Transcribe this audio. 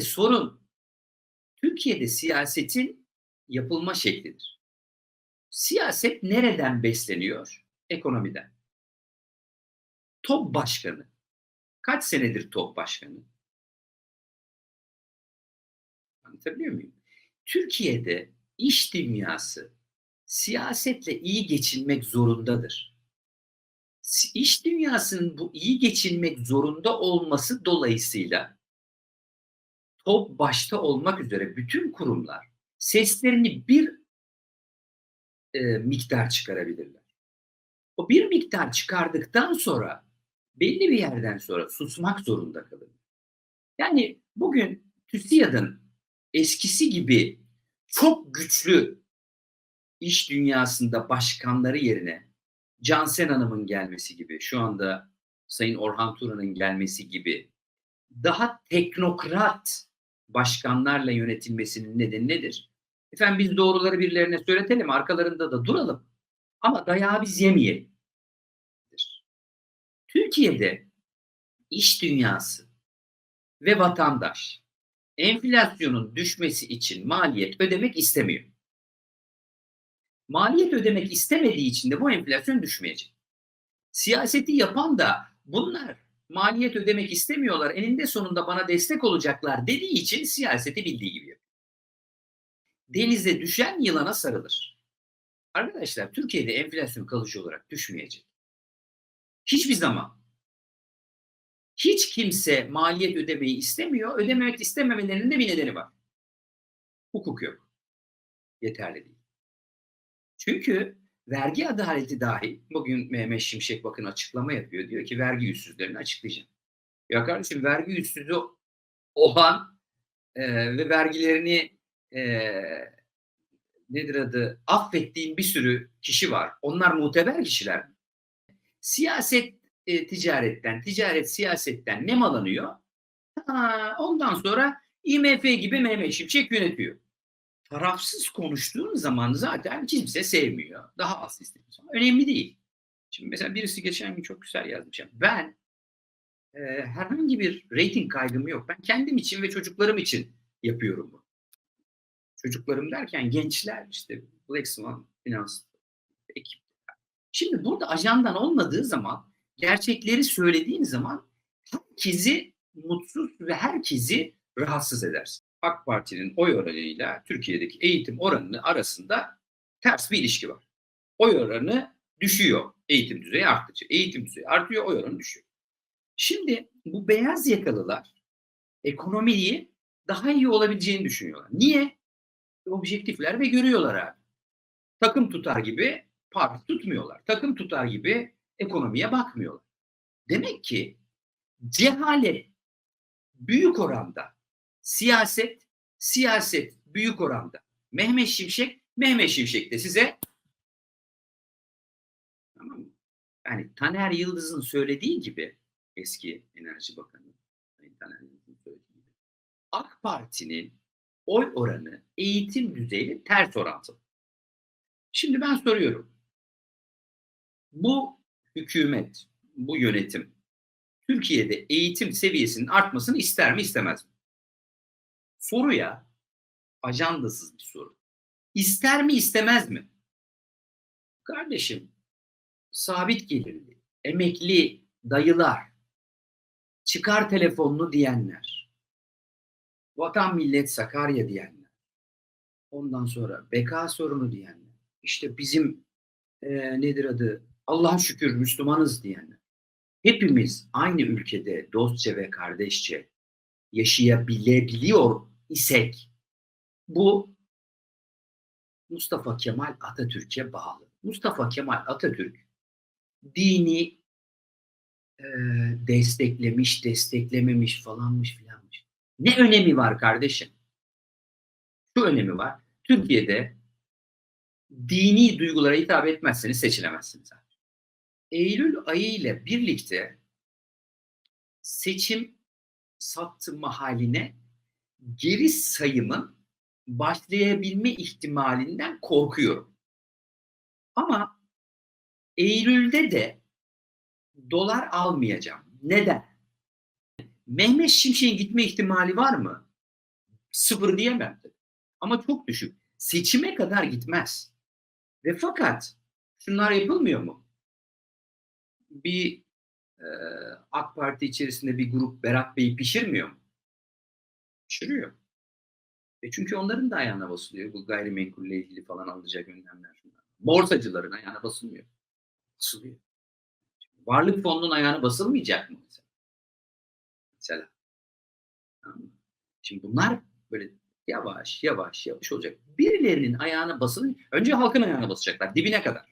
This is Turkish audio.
Türkiye'de sorun, Türkiye'de siyasetin yapılma şeklidir. Siyaset nereden besleniyor? Ekonomiden. Top başkanı. Kaç senedir top başkanı? Anlatabiliyor muyum? Türkiye'de iş dünyası siyasetle iyi geçinmek zorundadır. İş dünyasının bu iyi geçinmek zorunda olması dolayısıyla top başta olmak üzere bütün kurumlar seslerini bir e, miktar çıkarabilirler. O bir miktar çıkardıktan sonra belli bir yerden sonra susmak zorunda kalır. Yani bugün TÜSİAD'ın eskisi gibi çok güçlü iş dünyasında başkanları yerine Cansen Hanım'ın gelmesi gibi, şu anda Sayın Orhan Turan'ın gelmesi gibi daha teknokrat başkanlarla yönetilmesinin nedeni nedir? Efendim biz doğruları birilerine söyletelim, arkalarında da duralım. Ama dayağı biz yemeyelim. Türkiye'de iş dünyası ve vatandaş enflasyonun düşmesi için maliyet ödemek istemiyor. Maliyet ödemek istemediği için de bu enflasyon düşmeyecek. Siyaseti yapan da bunlar maliyet ödemek istemiyorlar. Eninde sonunda bana destek olacaklar dediği için siyaseti bildiği gibi yapıyor. Denize düşen yılana sarılır. Arkadaşlar Türkiye'de enflasyon kalıcı olarak düşmeyecek. Hiçbir zaman. Hiç kimse maliyet ödemeyi istemiyor. Ödememek istememelerinin de bir nedeni var. Hukuk yok. Yeterli değil. Çünkü vergi adaleti dahi bugün Mehmet Şimşek bakın açıklama yapıyor. Diyor ki vergi yüzsüzlerini açıklayacağım. Ya kardeşim vergi yüzsüzü olan e, ve vergilerini e, nedir adı affettiğin bir sürü kişi var. Onlar muteber kişiler. Siyaset e, ticaretten, ticaret siyasetten nemalanıyor. Ha, ondan sonra IMF gibi Mehmet Şimşek yönetiyor tarafsız konuştuğun zaman zaten kimse sevmiyor. Daha az istemiyor. Önemli değil. Şimdi mesela birisi geçen gün çok güzel yazmış. Ben e, herhangi bir rating kaygım yok. Ben kendim için ve çocuklarım için yapıyorum bu. Çocuklarım derken gençler işte Black Swan Finans ekip. Şimdi burada ajandan olmadığı zaman gerçekleri söylediğin zaman herkesi mutsuz ve herkesi rahatsız edersin. AK Parti'nin oy oranıyla Türkiye'deki eğitim oranı arasında ters bir ilişki var. Oy oranı düşüyor. Eğitim düzeyi arttıkça. Eğitim düzeyi artıyor, oy oranı düşüyor. Şimdi bu beyaz yakalılar ekonomiyi daha iyi olabileceğini düşünüyorlar. Niye? Objektifler ve görüyorlar abi. Takım tutar gibi parti tutmuyorlar. Takım tutar gibi ekonomiye bakmıyorlar. Demek ki cehalet büyük oranda siyaset, siyaset büyük oranda. Mehmet Şimşek, Mehmet Şimşek de size tamam? Yani Taner Yıldız'ın söylediği gibi eski Enerji Bakanı Taner Yıldız'ın söylediği gibi AK Parti'nin oy oranı eğitim düzeyiyle ters orantılı. Şimdi ben soruyorum. Bu hükümet, bu yönetim Türkiye'de eğitim seviyesinin artmasını ister mi istemez mi? Soruya ajandasız bir soru. İster mi istemez mi? Kardeşim sabit gelirli, emekli dayılar, çıkar telefonunu diyenler, vatan millet Sakarya diyenler, ondan sonra beka sorunu diyenler, işte bizim e, nedir adı Allah şükür Müslümanız diyenler. Hepimiz aynı ülkede dostça ve kardeşçe yaşayabilebiliyor isek bu Mustafa Kemal Atatürk'e bağlı. Mustafa Kemal Atatürk dini e, desteklemiş, desteklememiş falanmış filanmış. Ne önemi var kardeşim? Şu önemi var. Türkiye'de dini duygulara hitap etmezseniz seçilemezsiniz. Eylül ayı ile birlikte seçim saptırma haline geri sayımın başlayabilme ihtimalinden korkuyorum. Ama Eylül'de de dolar almayacağım. Neden? Mehmet Şimşek'in gitme ihtimali var mı? Sıfır diyemem. Ama çok düşük. Seçime kadar gitmez. Ve fakat şunlar yapılmıyor mu? Bir e, AK Parti içerisinde bir grup Berat Bey'i pişirmiyor mu? Pişiriyor. E çünkü onların da ayağına basılıyor. Bu gayrimenkulle ilgili falan alınacak önlemler. Şunlar. Borsacıların ayağına basılmıyor. Basılıyor. Varlık fonunun ayağına basılmayacak mı mesela? Mesela. Şimdi bunlar böyle yavaş yavaş yavaş olacak. Birilerinin ayağına basılın. Önce halkın ayağına basacaklar dibine kadar.